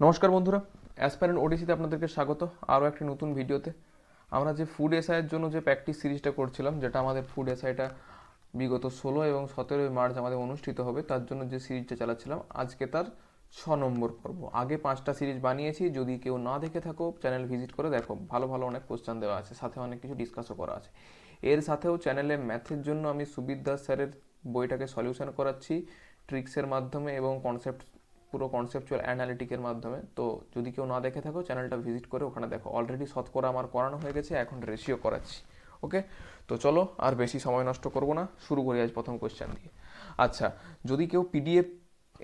নমস্কার বন্ধুরা অ্যাসপ্যারেন্ট ওডিসিতে আপনাদেরকে স্বাগত। আরও একটি নতুন ভিডিওতে। আমরা যে ফুড এসআইয়ের জন্য যে প্র্যাকটিস সিরিজটা করছিলাম, যেটা আমাদের ফুড এসআইটা বিগত ষোলো এবং সতেরোই মার্চ আমাদের অনুষ্ঠিত হবে, তার জন্য যে সিরিজটা চালাচ্ছিলাম, আজকে তার ছ নম্বর পর্ব। আগে পাঁচটা সিরিজ বানিয়েছি, যদি কেউ না দেখে থাকো চ্যানেল ভিজিট করে দেখো। ভালো ভালো অনেক কোশ্চেন দেওয়া আছে, সাথে অনেক কিছু ডিসকাসও করা আছে। এর সাথেও চ্যানেলে ম্যাথের জন্য আমি সুবিদ দাস স্যারের বইটাকে সলিউশন করাচ্ছি ট্রিক্সের মাধ্যমে এবং কনসেপ্ট পুরো কনসেপচুয়াল অ্যানালিটিকের মাধ্যমে। তো যদি কেউ না দেখে থাকো চ্যানেলটা ভিজিট করে ওখানে দেখো। অলরেডি শতকরা আমার করানো হয়ে গেছে, এখন রেশিও করাচ্ছি ওকে তো চলো, আর বেশি সময় নষ্ট করব না। শুরু করি আজ প্রথম কোয়েশ্চেন দিয়ে। আচ্ছা যদি কেউ পিডিএফ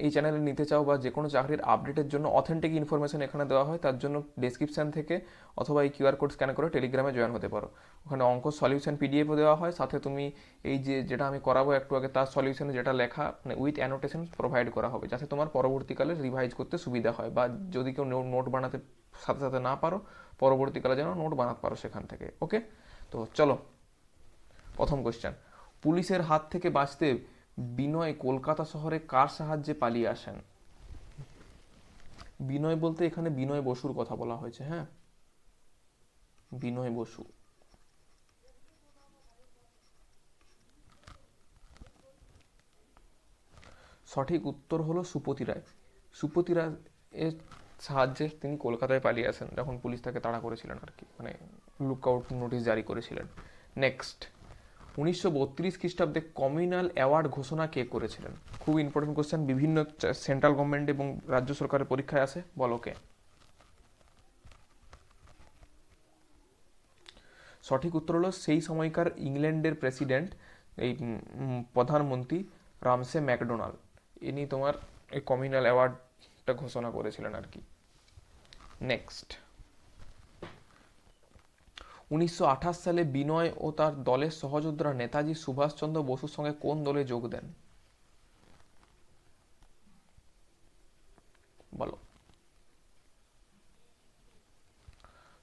এই চ্যানেলে নিতে চাও বা যে কোনো চাকরির আপডেটের জন্য অথেন্টিক ইনফরমেশন এখানে দেওয়া হয়, তার জন্য ডেসক্রিপশন থেকে অথবা এই কিউআর কোড স্ক্যান করে টেলিগ্রামে জয়েন হতে পারো। ওখানে অঙ্ক সলিউশন পিডিএফও দেওয়া হয়, সাথে তুমি এই যে যেটা আমি করাবো একটু আগে, তার সলিউশনে যেটা লেখা মানে উইথ অ্যানোটেশন প্রোভাইড করা হবে, যাতে তোমার পরবর্তীকালে রিভাইজ করতে সুবিধা হয় বা যদি কেউ নোট বানাতে, সাথে সাথে না পারো, পরবর্তীকালে যেন নোট বানাতে পারো সেখান থেকে ওকে তো চলো, প্রথম কোয়েশ্চেন পুলিশের হাত থেকে বাঁচতে বিনয় কলকাতা শহরে কার সাহায্যে পালিয়ে আসেন? বিনয় বলতে এখানে বিনয় বসুর কথা বলা হয়েছে হ্যাঁ? বিনয় বসু। সঠিক উত্তর হলো সুপতি রায়। সুপতি রায় এর সাহায্যে তিনি কলকাতায় পালিয়ে আসেন, যখন পুলিশ তাকে তাড়া করেছিলেন আর কি মানে লুক আউট নোটিশ জারি করেছিলেন। নেক্সট উনিশশো বত্রিশ খ্রিস্টাব্দে কমিউনাল অ্যাওয়ার্ড ঘোষণা কে করেছিলেন? খুব ইম্পর্টেন্ট কোশ্চেন বিভিন্ন সেন্ট্রাল গভর্নমেন্ট এবং রাজ্য সরকারের পরীক্ষায় আসে বলো কে? সঠিক উত্তর হলো সেই সময়কার ইংল্যান্ডের প্রেসিডেন্ট এই প্রধানমন্ত্রী রামসে ম্যাকডোনাল্ড। ইনি তোমার এই কমিউনাল অ্যাওয়ার্ডটা ঘোষণা করেছিলেন আর কি। নেক্সট উনিশশো আঠাশ সালে বিনয় ও তার দলের সহযোদ্ধারা নেতাজি সুভাষচন্দ্র বসুর সঙ্গে কোন দলে যোগ দেন? বলো।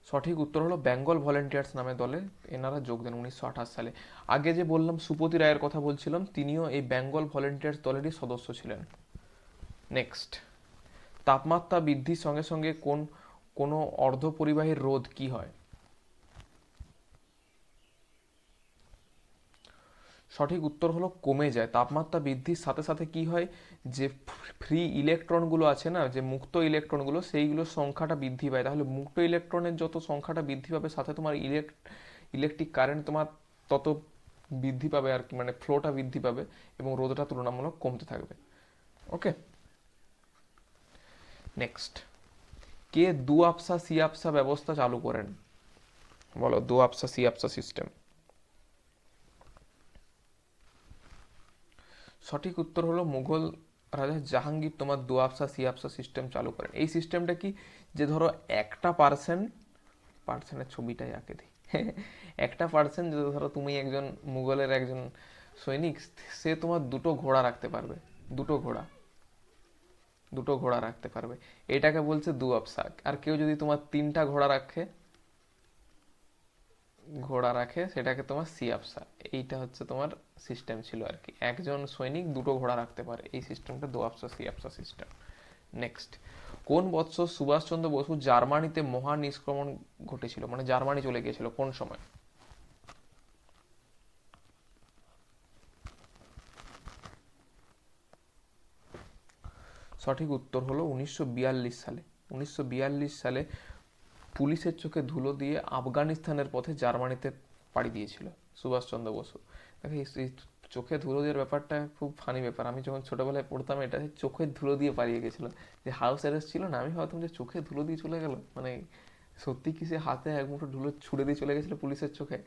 সঠিক উত্তর হলো বেঙ্গল ভলেন্টিয়ার্স নামে দলে এনারা যোগ দেন উনিশশো আঠাশ সালে। আগে যে বললাম সুপতি রায়ের কথা বলছিলাম, তিনিও এই বেঙ্গল ভলেন্টিয়ার্স দলেরই সদস্য ছিলেন। নেক্সট। তাপমাত্রা বৃদ্ধির সঙ্গে সঙ্গে কোন, কোনো অর্ধপরিবাহীর রোধ কি হয়? সঠিক উত্তর হলো কমে যায়। তাপমাত্রা বৃদ্ধির সাথে সাথে কি হয়? যে ফ্রি ইলেকট্রনগুলো আছে না, যে মুক্ত ইলেকট্রনগুলো, সেইগুলোর সংখ্যাটা বৃদ্ধি পায়। তাহলে মুক্ত ইলেকট্রনের যত সংখ্যাটা বৃদ্ধি পাবে, সাথে তোমার ইলেক, ইলেকট্রিক কারেন্ট তোমার তত বৃদ্ধি পাবে আর কি মানে ফ্লোটা বৃদ্ধি পাবে এবং রোদটা তুলনামূলক কমতে থাকবে। ওকে? নেক্সট। কে দু আপসা সি আপসা ব্যবস্থা চালু করেন? বলো দু আপসা সি আপসা সিস্টেম সঠিক উত্তর হলো মুঘল রাজা জাহাঙ্গীর তোমার দু আপসা সি আপসা সিস্টেম চালু করেন। এই সিস্টেমটা কি? যে ধরো একটা পার্সেন্ট পার্সেনের ছবিটাই আঁকে দিই। একটা পার্সেন্ট যদি ধরো তুমি একজন মুঘলের একজন সৈনিক, সে তোমার দুটো ঘোড়া রাখতে পারবে। দুটো ঘোড়া। দুটো ঘোড়া রাখতে পারবে। এটাকে বলছে দু আপসাক আর কেউ যদি তোমার তিনটা ঘোড়া রাখে ঘোড়া রাখে, সেটাকে তোমার সি আপসা এইটা হচ্ছে তোমার সিস্টেম ছিল আর কি। একজন সৈনিক দুটো ঘোড়া রাখতে পারে। এই সিস্টেমটা দু আপসা সি আপসা সিস্টেম নেক্সট কোন বৎসর সুভাষচন্দ্র বসু জার্মানিতে মহা নিষ্ক্রমণ ঘটেছিল? মানে জার্মানি চলে গিয়েছিল, কোন সময়? সঠিক উত্তর হলো উনিশশো বিয়াল্লিশ সালে। উনিশশো বিয়াল্লিশ সালে পুলিশের চোখে ধুলো দিয়ে আফগানিস্তানের পথে জার্মানিতে পাড়ি দিয়েছিল, সুভাষচন্দ্র বসু। দেখো চোখে ধুলো দেওয়ার ব্যাপারটা খুব ফানি ব্যাপার। আমি যখন ছোটবেলায় পড়তাম, এটা চোখের ধুলো দিয়ে পালিয়ে গেছিল। যে হাউস অ্যারেস্ট ছিল না, আমি ভাবতাম যে চোখে ধুলো দিয়ে চলে গেল। মানে সত্যি কি সে হাতে এক মুঠো ধুলো ছুড়ে দিয়ে চলে গেছিল পুলিশের চোখে?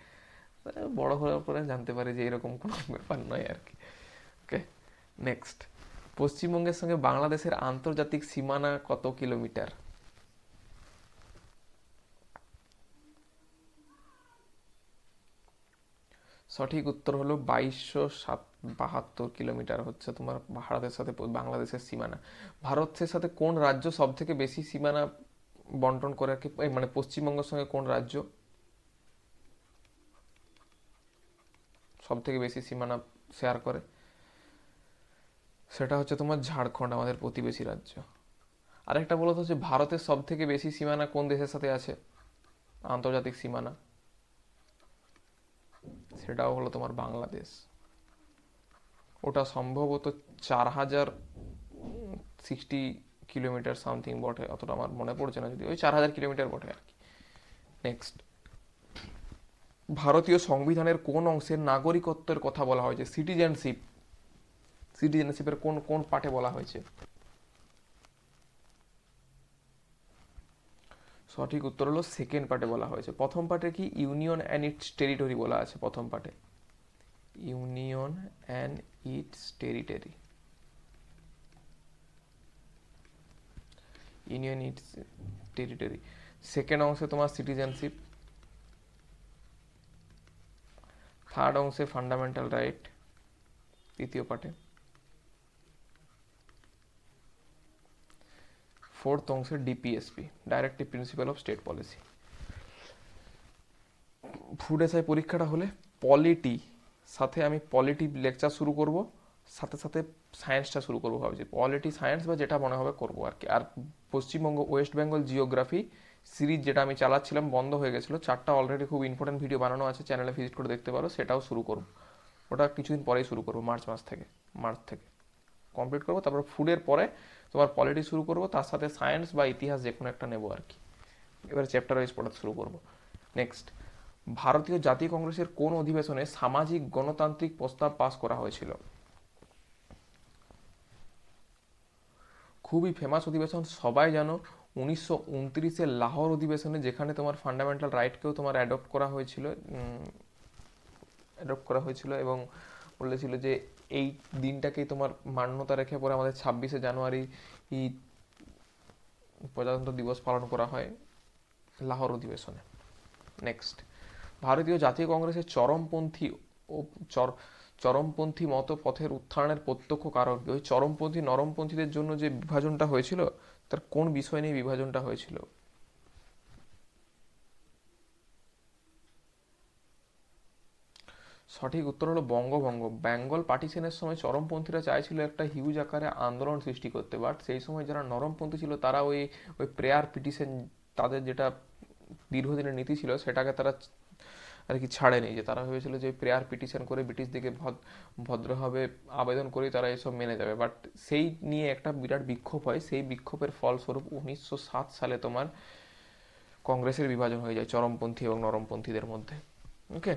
বড় হওয়ার পরে জানতে পারি যে এরকম কোনো ব্যাপার নয় আর কি। ওকে নেক্সট পশ্চিমবঙ্গের সঙ্গে বাংলাদেশের আন্তর্জাতিক সীমানা কত কিলোমিটার? সঠিক উত্তর হলো বাইশশো সাত বাহাত্তর কিলোমিটার হচ্ছে তোমার ভারতের সাথে বাংলাদেশের সীমানা। ভারতের সাথে কোন রাজ্য সব থেকে বেশি সীমানা বন্টন করে কি মানে পশ্চিমবঙ্গের সঙ্গে কোন রাজ্য সব থেকে বেশি সীমানা শেয়ার করে? সেটা হচ্ছে তোমার ঝাড়খণ্ড, আমাদের প্রতিবেশী রাজ্য। আরেকটা বলো তো যে ভারতের সব থেকে বেশি সীমানা কোন দেশের সাথে আছে? আন্তর্জাতিক সীমানা। সেটাও হলো তোমার বাংলাদেশ। ওটা সম্ভবত চার হাজার সিক্সটি কিলোমিটার সামথিং বটে, অতটা আমার মনে পড়ছে না যদি ওই চার হাজার কিলোমিটার বটে আর কি। নেক্সট ভারতীয় সংবিধানের কোন অংশের নাগরিকত্বের কথা বলা হয়েছে? সিটিজেনশিপ সিটিজেনশিপের কোন কোন পার্টে বলা হয়েছে? সঠিক উত্তর হলো সেকেন্ড পার্টে বলা হয়েছে। প্রথম পার্টে কি? ইউনিয়ন অ্যান্ড ইটস টেরিটরি বলা আছে প্রথম পার্টে union and its territory union its territory second অংশে তোমার সিটিজেনশিপ থার্ড অংশে ফান্ডামেন্টাল রাইট তৃতীয় পার্টে ফোর্থ অংশে DPSP directive principal of state policy food SI পরীক্ষাটা হলে পলিটি সাথে আমি পলিটি লেকচার শুরু করব, সাথে সাথে সায়েন্সটা শুরু করব ভাবছি। পলিটি সায়েন্স বা যেটা মনে হবে করব আর কি। আর Paschimbanga West Bengal geography series যেটা আমি চালাচ্ছিলাম, বন্ধ হয়ে গেছিল। চারটা অলরেডি খুব ইম্পর্টেন্ট ভিডিও বানানো আছে চ্যানেলে ভিজিট করে দেখতে পারো, সেটাও শুরু করব। ওটা কিছুদিন পরেই শুরু করব, মার্চ মাস থেকে, মার্চ থেকে। কমপ্লিট করব, তারপর ফুডের পরে তোমার পলিটি শুরু করব, তার সাথে সায়েন্স বা ইতিহাস যে কোনো একটা নেব আর কি। এবার চ্যাপ্টার ওয়াইজ পড়া শুরু করব। নেক্সট ভারতীয় জাতীয় কংগ্রেসের কোন অধিবেশনে সামাজিক গণতান্ত্রিক প্রস্তাব পাস করা হয়েছিল? খুবই ফেমাস অধিবেশন, সবাই জানো, উনিশশো উনত্রিশের লাহোর অধিবেশনে যেখানে তোমার ফান্ডামেন্টাল রাইটকেও তোমার অ্যাডপ্ট করা হয়েছিল অ্যাডপ্ট করা হয়েছিল এবং বলেছিল যে এই দিনটাকেই তোমার মান্যতা রেখে পরে আমাদের ছাব্বিশে জানুয়ারি প্রজাতন্ত্র দিবস পালন করা হয় লাহোর অধিবেশনে। নেক্সট ভারতীয় জাতীয় কংগ্রেসের চরমপন্থী ও চর, চরমপন্থী মত পথের উত্থানের প্রত্যক্ষ কারণ ওই চরমপন্থী, নরমপন্থীদের জন্য যে বিভাজনটা হয়েছিল, তার কোন বিষয় নিয়ে বিভাজনটা হয়েছিল? সঠিক উত্তর হলো বঙ্গভঙ্গ। বেঙ্গল পার্টিশনের সময় চরমপন্থীরা চাইছিল একটা হিউজ আকারে আন্দোলন সৃষ্টি করতে বাট সেই সময় যারা নরমপন্থী ছিল, তারা ওই ওই প্রেয়ার পিটিশন তাদের যেটা দীর্ঘদিনের নীতি ছিল, সেটাকে তারা আর কি ছাড়েনি। যে তারা ভেবেছিল যে প্রেয়ার পিটিশন করে ব্রিটিশদিকে ভদ্রভাবে আবেদন করে তারা এসব মেনে যাবে। বাট সেই নিয়ে একটা বিরাট বিক্ষোভ হয়। সেই বিক্ষোভের ফলস্বরূপ উনিশশো সাত সালে তোমার কংগ্রেসের বিভাজন হয়ে যায় চরমপন্থী এবং নরমপন্থীদের মধ্যে। ওকে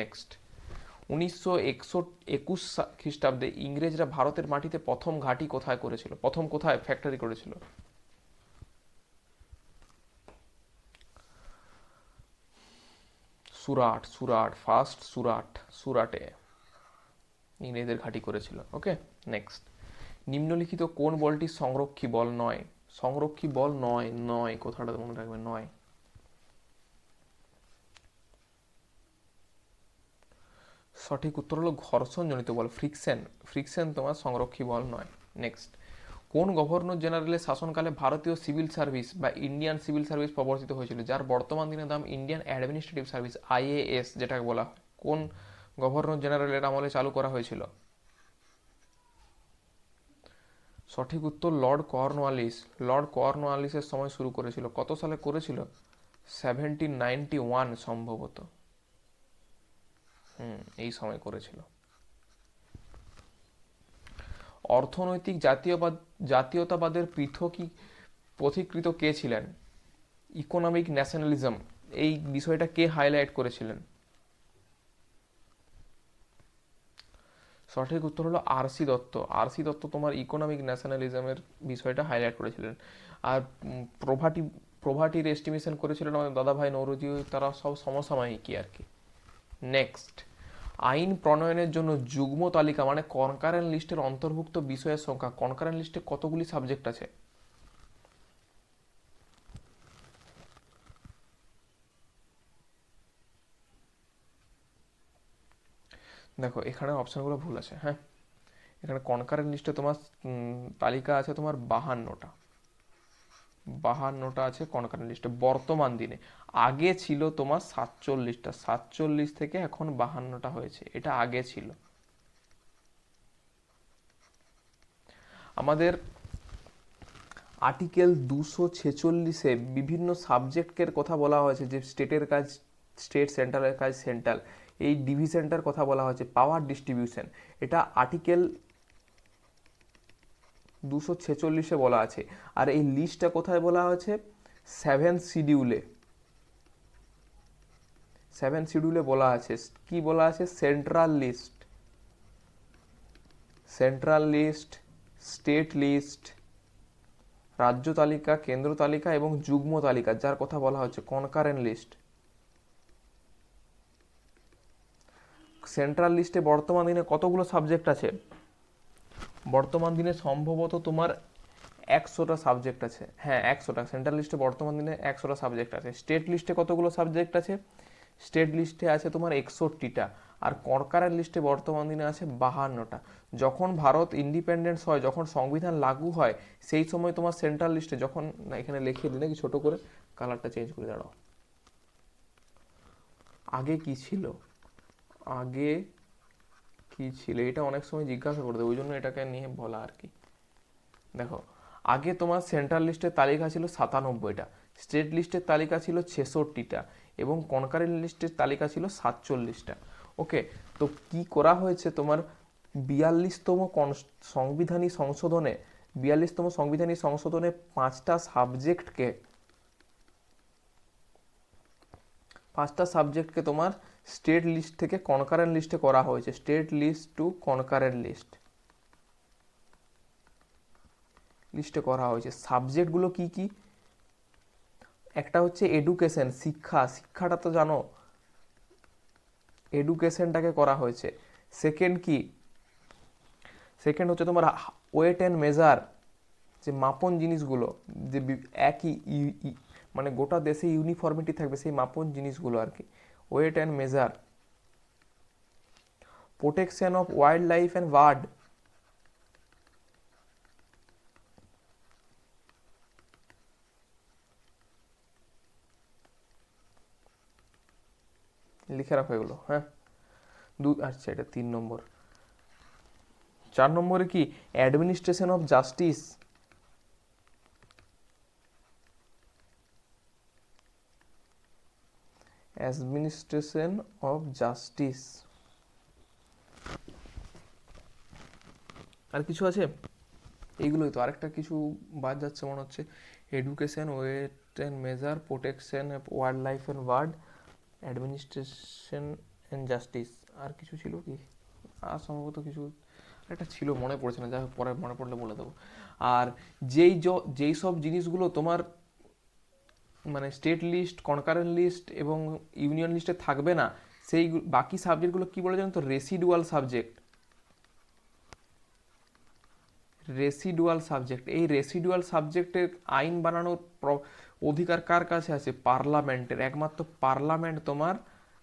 নেক্সট উনিশশো একুশ খ্রিস্টাব্দে ইংরেজরা ভারতের মাটিতে প্রথম ঘাঁটি কোথায় করেছিল? প্রথম কোথায় ফ্যাক্টরি করেছিল? সুরাট সুরাট ফার্স্ট সুরাট, সুরাটে ইংরেজদের ঘাঁটি করেছিল। ওকে নেক্সট নিম্নলিখিত কোন বলটি সংরক্ষী বল নয়? সংরক্ষী বল নয় নয়, কথাটা মনে রাখবে, নয়। সঠিক উত্তর হলো ঘর্ষণজনিত বল ফ্রিকশন ফ্রিকশন তোমার সংরক্ষী বল নয়। নেক্সট কোন গভর্নর জেনারেলের শাসনকালে ভারতীয় সিভিল সার্ভিস বা ইন্ডিয়ান সিভিল সার্ভিস প্রবর্তিত হয়েছিল, যার বর্তমান দিনের দাম ইন্ডিয়ান অ্যাডমিনিস্ট্রেটিভ সার্ভিস আইএএস যেটাকে বলা কোন গভর্নর জেনারেলের আমলে চালু করা হয়েছিল? সঠিক উত্তর লর্ড কর্নওয়ালিস লর্ড কর্নওয়ালিসের সময় শুরু করেছিল। কত সালে করেছিল? সেভেন্টিন নাইনটি ওয়ান সম্ভবত। হুম, এই সময় করেছিল। অর্থনৈতিক জাতীয়বাদ, জাতীয়তাবাদের পৃথকই পথিকৃত কে ছিলেন? ইকোনমিক ন্যাশনালিজম এই বিষয়টা কে হাইলাইট করেছিলেন? সঠিক উত্তর হলো আরসি দত্ত। আরসি দত্ত তোমার ইকোনমিক ন্যাশনালিজমের বিষয়টা হাইলাইট করেছিলেন। আর প্রভাটি, প্রভাটির এস্টিমেশন করেছিলেন আমাদের দাদাভাই নৌরজি, তারা সব সমসাময়িকই আর কি। নেক্সট আইন প্রণয়নের জন্য যুগ্ম তালিকা মানে কনকারেন্ট লিস্টের অন্তর্ভুক্ত বিষয়ের সংখ্যা। কনকারেন্ট লিস্টে কতগুলি সাবজেক্ট আছে? দেখো, এখানে অপশানগুলো ভুল আছে হ্যাঁ? এখানে কনকারেন্ট লিস্টে তোমার তালিকা আছে তোমার বাহান্নটা। বাহান্নটা আছে কনকারেন্ট লিস্টে বর্তমান দিনে, আগে ছিল তোমার সাতচল্লিশটা, সাতচল্লিশ থেকে এখন বাহান্নটা হয়েছে, এটা আগে ছিল। আমাদের আর্টিকেল দুশো ছেচল্লিশে বিভিন্ন সাবজেক্টের কথা বলা হয়েছে, যে স্টেটের কাজ স্টেট সেন্ট্রালের কাজ সেন্ট্রাল এই ডিভিশনটার কথা বলা হয়েছে পাওয়ার ডিস্ট্রিবিউশন এটা আর্টিকেল দুশো ছেচল্লিশে বলা আছে। আর এই লিস্টটা কোথায় বলা হয়েছে? সেভেন শিডিউলে সেভেন শিডিউলে বলা আছে। কি বলা আছে? Central list. Central list, state list, রাজ্য তালিকা, কেন্দ্র তালিকা এবং যুগ্ম তালিকা, যার কথা বলা হচ্ছে কনকারেন্ট লিস্ট। সেন্ট্রাল লিস্টে বর্তমান দিনে কতগুলো সাবজেক্ট আছে? বর্তমান দিনে সম্ভবত তোমার একশোটা সাবজেক্ট আছে। হ্যাঁ একশোটা। সেন্ট্রাল লিস্টে বর্তমান দিনে একশোটা সাবজেক্ট আছে। স্টেট লিস্টে কতগুলো সাবজেক্ট আছে? স্টেট লিস্টে আছে তোমার একষট্টিটা। আর কনকারেন্ট লিস্টে বর্তমান দিনে আছে বাহান্নটা। যখন ভারত ইন্ডিপেন্ডেন্স হয়, যখন সংবিধান লাগু হয়, সেই সময় তোমার সেন্ট্রাল লিস্টে যখন এখানে লিখিয়ে দিই নাকি ছোটো করে কালারটা চেঞ্জ করে দাঁড়াও। আগে কি ছিল? আগে কি ছিল এটা অনেক সময় জিজ্ঞাসা করে ওই জন্য এটাকে নিয়ে বলা আর কি। দেখো, আগে তোমার সেন্ট্রাল লিস্টের তালিকা ছিল সাতানব্বইটা স্টেট লিস্টের তালিকা ছিল ছেষট্টিটা এবং কনকারেন্ট লিস্টের তালিকা ছিল সাতচল্লিশটা। ওকে তো কি করা হয়েছে তোমার? বিয়াল্লিশতম সংবিধানী সংশোধনে, বিয়াল্লিশতম সংবিধানী সংশোধনে পাঁচটা সাবজেক্টকে পাঁচটা সাবজেক্টকে তোমার স্টেট লিস্ট থেকে কনকারেন্ট লিস্টে করা হয়েছে। State list to concurrent list. লিস্টে করা হয়েছে। সাবজেক্টগুলো কি কি? একটা হচ্ছে এডুকেশন, শিক্ষা। শিক্ষাটা তো জানো, এডুকেশনটাকে করা হয়েছে। সেকেন্ড কি? সেকেন্ড হচ্ছে তোমার ওয়েট অ্যান্ড মেজার, যে মাপন জিনিসগুলো, যে একই মানে গোটা দেশে ইউনিফর্মিটি থাকবে সেই মাপন জিনিসগুলো আর কি। Weight and measure protection of wildlife and bird লিখে রাখো এগুলো হ্যাঁ দু আচ্ছা এটা তিন নম্বর চার নম্বরে কি administration of justice administration of justice. আর কিছু আছে? এইগুলোই তো। আরেকটা কিছু বাদ যাচ্ছে মনে হচ্ছে। Education weight and measure protection wildlife and ward administration and justice আর কিছু ছিল কি? আর সম্ভবত কিছু একটা ছিল, মনে পড়ছে না। যাই হোক, পরে মনে পড়লে বলে দেবো। আর যেই যেই সব জিনিসগুলো তোমার মানে স্টেট লিস্ট কনকারেন্ট লিস্ট এবং ইউনিয়ন লিস্টে থাকবে না, সেই বাকি সাবজেক্টগুলো কি বলে জানো তো? রেসিডুয়াল সাবজেক্ট রেসিডুয়াল সাবজেক্ট এই রেসিডুয়াল সাবজেক্টের আইন বানানোর অধিকার কার কাছে আছে? পার্লামেন্টের। একমাত্র পার্লামেন্ট তোমার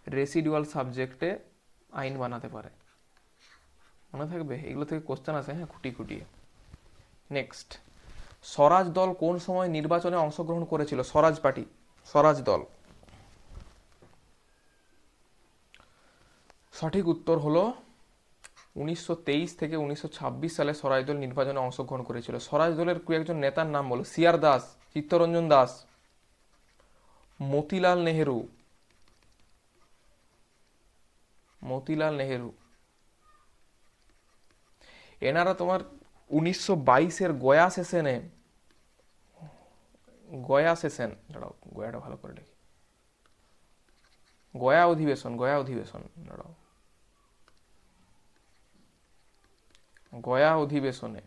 রেসিডুয়াল সাবজেক্টে আইন বানাতে পারে। মনে থাকবে? এগুলো থেকে কোশ্চেন আসে হ্যাঁ খুঁটি খুঁটিয়ে। নেক্সট স্বরাজ দল কোন সময় নির্বাচনে অংশগ্রহণ করেছিল? স্বরাজ পার্টি, স্বরাজ দল। সঠিক উত্তর হলো উনিশশো তেইশ থেকে উনিশশো ছাব্বিশ সালে স্বরাজ দল নির্বাচনে অংশগ্রহণ করেছিল। স্বরাজ দলের কয়েকজন নেতার নাম বলো সিআর দাস, চিত্তরঞ্জন দাস, মতিলাল নেহেরু। মতিলাল নেহেরু। এনারা তোমার উনিশশো বাইশের গয়া সেশনে, গয়া সেশন, দাঁড়াও, গয়াটা ভালো করে দেখি। গয়া অধিবেশন গয়া অধিবেশন, দাঁড়াও। গয়া অধিবেশনে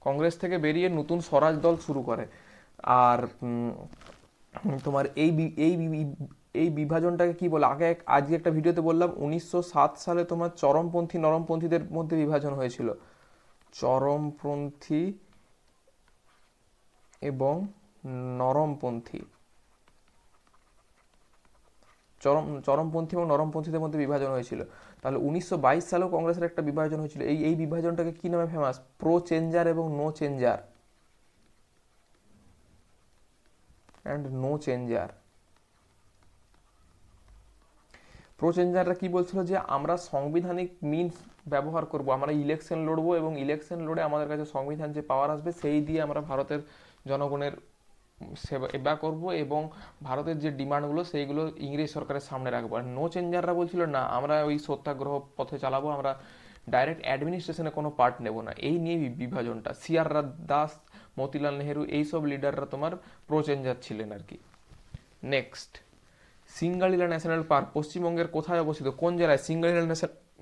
কংগ্রেস থেকে বেরিয়ে নতুন স্বরাজ দল শুরু করে। আর তোমার এই এই এই বিভাজনটাকে কি বলে? আগে এক- আজকে একটা ভিডিওতে বললাম, উনিশশো সাত সালে তোমার চরমপন্থী, নরমপন্থীদের মধ্যে বিভাজন হয়েছিল। চরমপন্থী এবং নরমপন্থী। চরম চরমপন্থী এবং নরমপন্থীদের মধ্যে বিভাজন হয়েছিল। তাহলে উনিশশো বাইশ সালেও কংগ্রেসের একটা বিভাজন হয়েছিল। এই এই বিভাজনটাকে কি নামে ফেমাস প্রো চেঞ্জার এবং no changer and no changer প্রোচেঞ্জাররা কি বলছিল যে আমরা সাংবিধানিক মিনস ব্যবহার করব, আমরা ইলেকশন লড়বো এবং ইলেকশন লড়ে আমাদের কাছে সংবিধান যে পাওয়ার আসবে সেই দিয়ে আমরা ভারতের জনগণের সেবা করব এবং ভারতের যে ডিমান্ডগুলো সেইগুলো ইংরেজ সরকারের সামনে রাখব। আর নো চেঞ্জাররা বলছিল, না, আমরা ওই সত্যাগ্রহ পথে চালাবো, আমরা ডাইরেক্ট অ্যাডমিনিস্ট্রেশনে কোনো পার্ট নেব না। এই নিয়ে বিভাজনটা। সিআর দাস, মতিলাল নেহেরু, এইসব লিডাররা তোমার প্রো চেঞ্জার ছিলেন আর কি। নেক্সট সিঙ্গালিলা ন্যাশনাল পার্ক, পশ্চিমবঙ্গের কোথায় অবস্থিত? কোন জেলায় সিঙ্গালিলা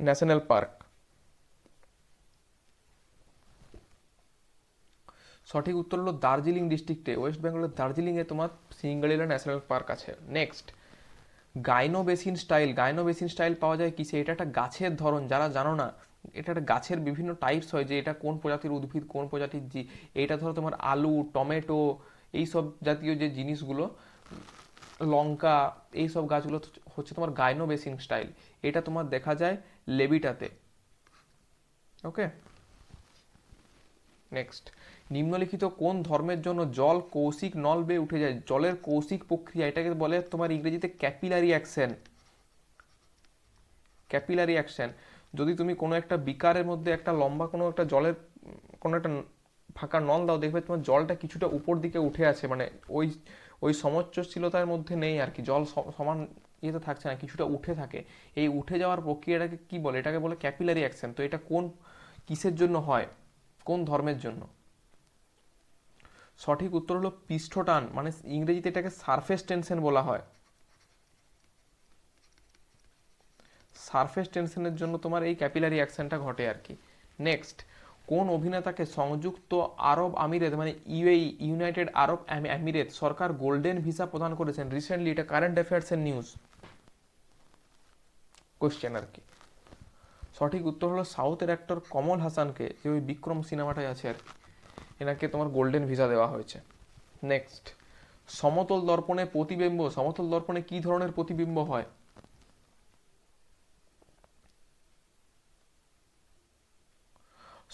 ন্যাশনাল পার্ক? সঠিক উত্তর হলো দার্জিলিং ডিস্ট্রিক্টে। ওয়েস্ট বেঙ্গলের দার্জিলিংয়ে তোমার সিঙ্গালিলা ন্যাশনাল পার্ক আছে। নেক্সট। গাইনো বেসিন স্টাইল। গাইনো বেসিন স্টাইল পাওয়া যায় কিসে? এটা একটা গাছের ধরন, যারা জানো না, এটা একটা গাছের বিভিন্ন টাইপস হয় যে এটা কোন প্রজাতির উদ্ভিদ, কোন প্রজাতির জি এইটা ধরো তোমার আলু, টমেটো, এইসব জাতীয় যে জিনিসগুলো লঙ্কা এই সব গাছগুলো হচ্ছে তোমার গাইনো বেসিন স্টাইল এটা তোমার দেখা যায় লেবিটাতে। ওকে? নেক্সট নিম্নলিখিত কোন ধর্মের জন্য জল কৌশিক নল বেয়ে উঠে যায়? জলের কৌশিক প্রক্রিয়া, এটাকে বলে তোমার ইংরেজিতে ক্যাপিলারি অ্যাকশন ক্যাপিলারি অ্যাকশন যদি তুমি কোনো একটা বিকারের মধ্যে একটা লম্বা কোনো একটা জলের, কোনো একটা ফাঁকা নল দাও দেখবে তোমার জলটা কিছুটা উপর দিকে উঠে আছে মানে ওই ওই সমচ্চশীলতার মধ্যে নেই আর কি। জল সমান ইয়েতে থাকছে না, কিছুটা উঠে থাকে। এই উঠে যাওয়ার প্রক্রিয়াটাকে কি বলে? এটাকে বলে ক্যাপিলারি অ্যাকশন তো এটা কোন কিসের জন্য হয়? কোন ধর্মের জন্য? সঠিক উত্তর হলো পৃষ্ঠটান মানে ইংরেজিতে এটাকে সারফেস টেনশন বলা হয়। সারফেস টেনশনের জন্য তোমার এই ক্যাপিলারি অ্যাকশনটা ঘটে আর কি। নেক্সট কোন অভিনেতাকে সংযুক্ত আরব আমিরেত মানে ইউএই, ইউনাইটেড আরব আমিরেত সরকার গোল্ডেন ভিসা প্রদান করেছেন রিসেন্টলি এটা কারেন্ট অ্যাফেয়ার্সের নিউজ কোশ্চেন আর কি। সঠিক উত্তর হলো সাউথের অ্যাক্টর কমল হাসানকে, যে ওই বিক্রম সিনেমাটাই আছে আর কি, এনাকে তোমার গোল্ডেন ভিসা দেওয়া হয়েছে। নেক্সট সমতল দর্পণে প্রতিবিম্ব, সমতল দর্পণে কি ধরনের প্রতিবিম্ব হয়?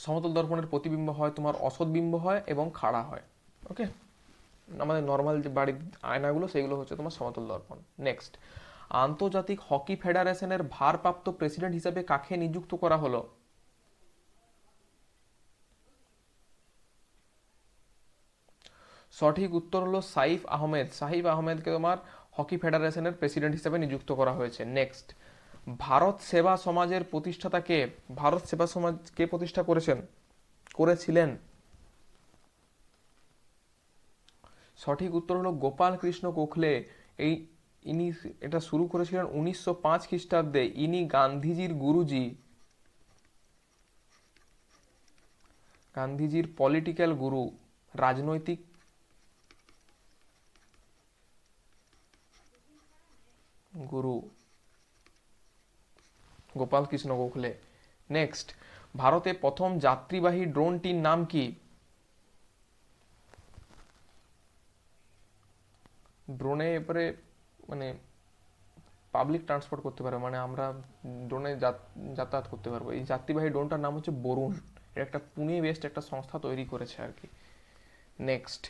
সমতল দর্পণের প্রতিবিম্ব হয়, তোমার অসৎবিম্ব হয় এবং খাড়া হয়। ওকে আমাদের নর্মাল যে বাড়ির আয়নাগুলো, সেগুলো হচ্ছে তোমার সমতল দর্পণ। নেক্সট আন্তর্জাতিক হকি ফেডারেশনের ভারপ্রাপ্ত প্রেসিডেন্ট হিসেবে কাকে নিযুক্ত করা হলো? সঠিক উত্তর হলো সাইফ আহমেদ। সাহিব আহমেদকে তোমার হকি ফেডারেশনের প্রেসিডেন্ট হিসেবে নিযুক্ত করা হয়েছে। নেক্সট ভারত সেবা সমাজের প্রতিষ্ঠাতাকে, ভারত সেবা সমাজ কে প্রতিষ্ঠা করেছেন, করেছিলেন। সঠিক উত্তর হলো গোপাল কৃষ্ণ গোখলে এই ইনি এটা শুরু করেছিলেন উনিশশো পাঁচ খ্রিস্টাব্দে। ইনি গান্ধীজির গুরুজি। গান্ধীজির পলিটিক্যাল গুরু রাজনৈতিক। গুরু গোপাল কৃষ্ণ গোখলে। নেক্সট ভারতে প্রথম যাত্রীবাহী ড্রোনটির নাম কি? ড্রোনে এবারে মানে পাবলিক ট্রান্সপোর্ট করতে পারবে মানে আমরা ড্রোনে যাতায়াত করতে পারব। এই যাত্রীবাহী ড্রোনটার নাম হচ্ছে বরুণ। এটা একটা পুনে বেস্ট একটা সংস্থা তৈরি করেছে আর কি। নেক্সট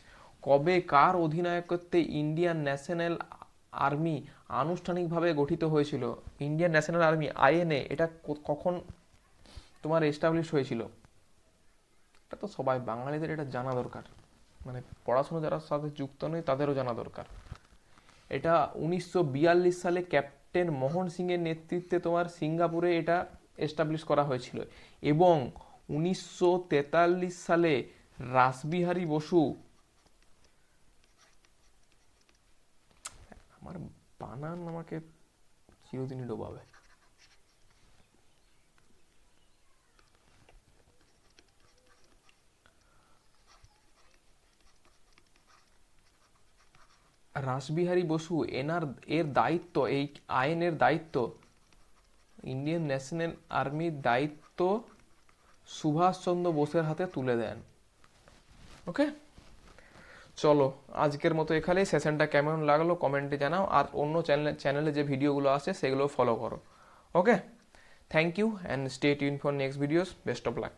কবে কার অধিনায়কত্বে ইন্ডিয়ান ন্যাশনাল আর্মি আনুষ্ঠানিকভাবে গঠিত হয়েছিল। ইন্ডিয়ান ন্যাশনাল আর্মি, আইএনএ, এটা কখন তোমার এস্টাবলিশ হয়েছিল? এটা তো সবাই, বাঙালিদের এটা জানা দরকার। মানে পড়াশোনা যারা সাথে যুক্ত নেই তাদেরও জানা দরকার। এটা উনিশশো বিয়াল্লিশ সালে ক্যাপ্টেন মোহন সিংয়ের নেতৃত্বে তোমার সিঙ্গাপুরে এটা এস্টাবলিশ করা হয়েছিল। এবং উনিশশো তেতাল্লিশ সালে রাসবিহারী বসু আমার বানান আমাকে চিরদিনই ডোবাবে। রাসবিহারী বসু, এনার, এর দায়িত্ব, এই আইনের দায়িত্ব, ইন্ডিয়ান ন্যাশনাল আর্মির দায়িত্ব সুভাষচন্দ্র বোসের হাতে তুলে দেন। ওকে চলো, আজকের মতো এখানেই সেশনটা কেমন লাগল কমেন্টে জানাও, আর অন্য চ্যানেলে চ্যানেলে যে ভিডিওগুলো আছে সেগুলো ফলো করো okay thank you and stay tune for next videos best of luck